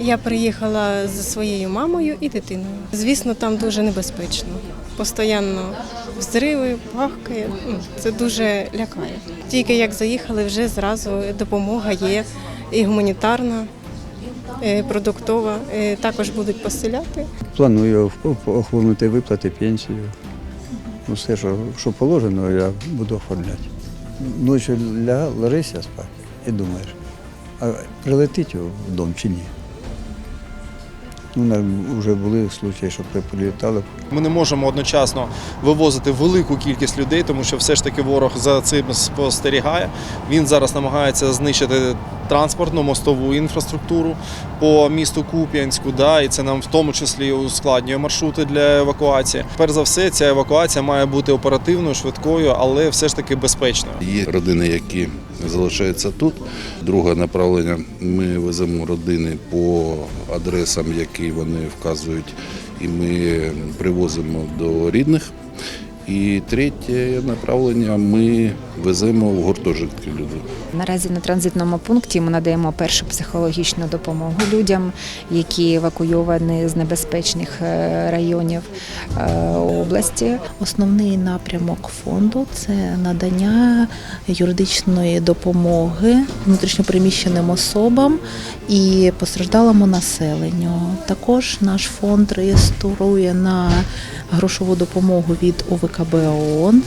Я приїхала зі своєю мамою і дитиною. Звісно, там дуже небезпечно. Постоянно взриви, пахкає. Ну, Це дуже лякає. Тільки як заїхали, вже зразу допомога є і гуманітарна, продуктова. Також будуть поселяти. Планую оф- оформити виплати, пенсію. Ну, все, що, що положено, я буду оформляти. Ночі ля, ложишся спати і думаєш, а прилетить в дом чи ні? Ну, вже були случаї, що при- прилітали. Ми не можемо одночасно вивозити велику кількість людей, тому що все ж таки ворог за цим спостерігає. Він зараз намагається знищити транспортну мостову інфраструктуру по місту Куп'янську. Да, і це нам в тому числі ускладнює маршрути для евакуації. Перш за все, ця евакуація має бути оперативною, швидкою, але все ж таки безпечною. Є родини, які залишаються тут. Друге направлення ми веземо родини по адресам, які вони вказують, і ми привозимо до рідних. І третє направлення ми веземо в гуртожитки людей. Наразі на транзитному пункті ми надаємо першу психологічну допомогу людям, які евакуйовані з небезпечних е, районів е, області. Основний напрямок фонду це надання юридичної допомоги внутрішньопереміщеним особам і постраждалому населенню. Також наш фонд реєструє на грошову допомогу від ОВКБ ООН.